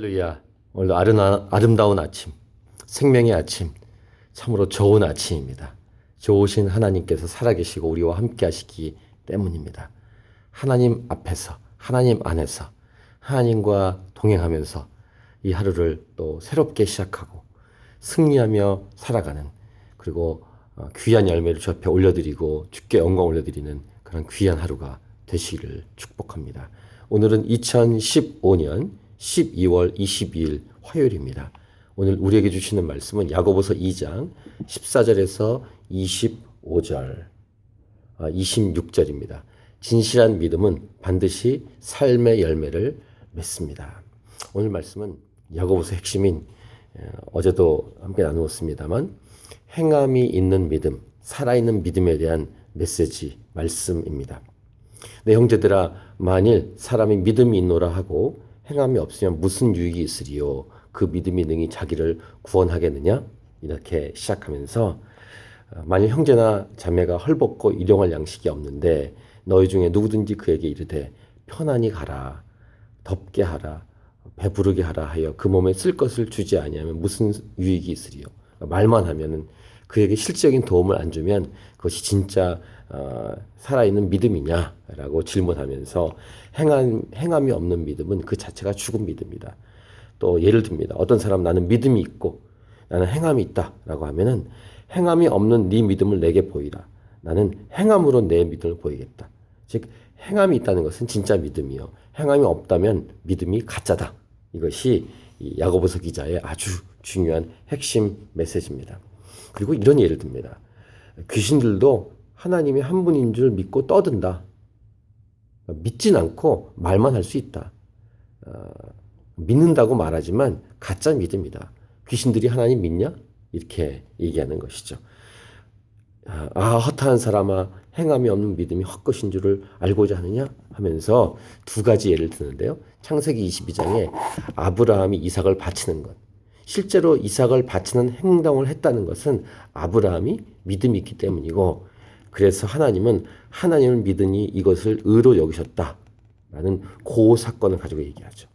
할렐루야. 오늘도 아르나, 아름다운 아침, 생명의 아침, 참으로 좋은 아침입니다. 좋으신 하나님께서 살아계시고 우리와 함께 하시기 때문입니다. 하나님 앞에서, 하나님 안에서, 하나님과 동행하면서 이 하루를 또 새롭게 시작하고 승리하며 살아가는 그리고 어, 귀한 열매를 주 앞에 올려드리고 주께 영광 올려드리는 그런 귀한 하루가 되시기를 축복합니다. 오늘은 2015년 12월 22일 화요일입니다. 오늘 우리에게 주시는 말씀은 야고보서 2장 14절에서 25절, 아, 26절입니다. 진실한 믿음은 반드시 삶의 열매를 맺습니다. 오늘 말씀은 야고보서 핵심인 에, 어제도 함께 나누었습니다만 행함이 있는 믿음, 살아있는 믿음에 대한 메시지 말씀입니다. 내 형제들아 만일 사람이 믿음이 있노라 하고 행함이 없으면 무슨 유익이 있으리요? 그 믿음이 능히 자기를 구원하겠느냐? 이렇게 시작하면서 어, 만일 형제나 자매가 헐벗고 일용할 양식이 없는데 너희 중에 누구든지 그에게 이르되 편안히 가라 덥게 하라 배부르게 하라 하여 그 몸에 쓸 것을 주지 아니하면 무슨 유익이 있으리요? 말만 하면은 그에게 실질적인 도움을 안 주면 그것이 진짜 어, 살아있는 믿음이냐라고 질문하면서 행함, 행함이 없는 믿음은 그 자체가 죽은 믿음이다. 또 예를 듭니다. 어떤 사람 나는 믿음이 있고 나는 행함이 있다라고 하면은 행함이 없는 네 믿음을 내게 보이라. 나는 행함으로 내 믿음을 보이겠다. 즉 행함이 있다는 것은 진짜 믿음이요. 행함이 없다면 믿음이 가짜다. 이것이 이 야고보서 기자의 아주 중요한 핵심 메시지입니다. 그리고 이런 예를 듭니다. 귀신들도 하나님이 한 분인 줄 믿고 떠든다. 믿진 않고 말만 할 수 있다. 어, 믿는다고 말하지만 가짜 믿음이다. 귀신들이 하나님 믿냐? 이렇게 얘기하는 것이죠. 아, 허탄한 사람아, 행함이 없는 믿음이 헛것인 줄을 알고자 하느냐? 하면서 두 가지 예를 드는데요. 창세기 22장에 아브라함이 이삭을 바치는 것. 실제로 이삭을 바치는 행동을 했다는 것은 아브라함이 믿음이 있기 때문이고 그래서 하나님은 하나님을 믿으니 이것을 의로 여기셨다 라는 고 사건을 가지고 얘기하죠.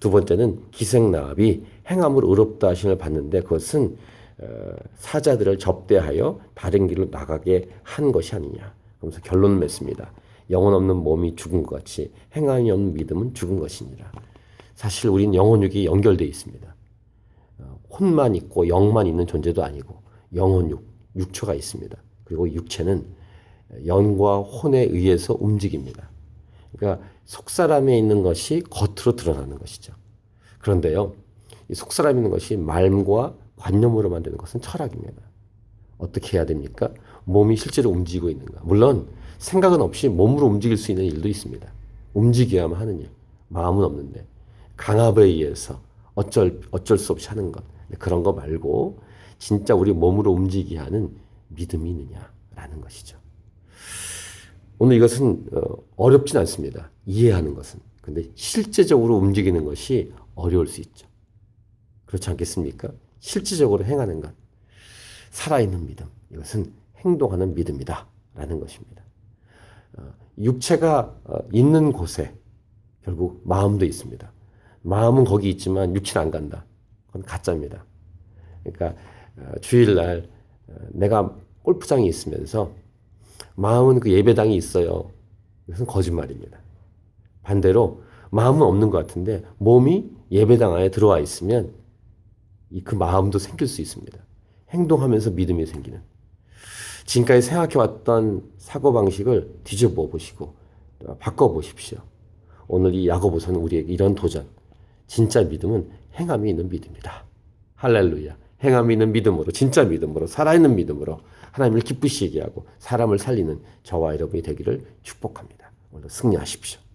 두 번째는 기생나합이 행함으로 의롭다 하심을 받는데 그것은 어, 사자들을 접대하여 다른 길로 나가게 한 것이 아니냐. 그러면서 결론 맺습니다. 영혼 없는 몸이 죽은 것 같이 행함이 없는 믿음은 죽은 것이니라. 사실 우리는 영혼육이 연결되어 있습니다. 어, 혼만 있고 영만 있는 존재도 아니고 영혼 육, 육초가 있습니다. 그리고 육체는 영과 혼에 의해서 움직입니다. 그러니까 속사람에 있는 것이 겉으로 드러나는 것이죠. 그런데요, 이 속사람에 있는 것이 말과 관념으로 만드는 것은 철학입니다. 어떻게 해야 됩니까? 몸이 실제로 움직이고 있는가. 물론 생각은 없이 몸으로 움직일 수 있는 일도 있습니다. 움직여야만 하는 일. 마음은 없는데 강압에 의해서 어쩔 어쩔 수 없이 하는 것. 그런 거 말고 진짜 우리 몸으로 움직이게 하는 믿음이 있느냐라는 것이죠. 오늘 이것은 어, 어렵진 않습니다. 이해하는 것은. 근데 실제적으로 움직이는 것이 어려울 수 있죠. 그렇지 않겠습니까? 실질적으로 행하는 것. 살아있는 믿음. 이것은 행동하는 믿음이다. 라는 것입니다. 어, 육체가 어, 있는 곳에 결국 마음도 있습니다. 마음은 거기 있지만 육체는 안 간다. 그건 가짜입니다. 그러니까 주일날 내가 골프장에 있으면서 마음은 그 예배당이 있어요. 이것은 거짓말입니다. 반대로 마음은 없는 것 같은데 몸이 예배당 안에 들어와 있으면 그 마음도 생길 수 있습니다. 행동하면서 믿음이 생기는. 지금까지 생각해왔던 사고방식을 뒤집어 보시고 바꿔보십시오. 오늘 이 야고보서는 우리에게 이런 도전. 진짜 믿음은 행함이 있는 믿음이다. 할렐루야. 행함이 있는 믿음으로, 진짜 믿음으로, 살아있는 믿음으로 하나님을 기쁘시게 하고 사람을 살리는 저와 여러분이 되기를 축복합니다. 오늘 승리하십시오.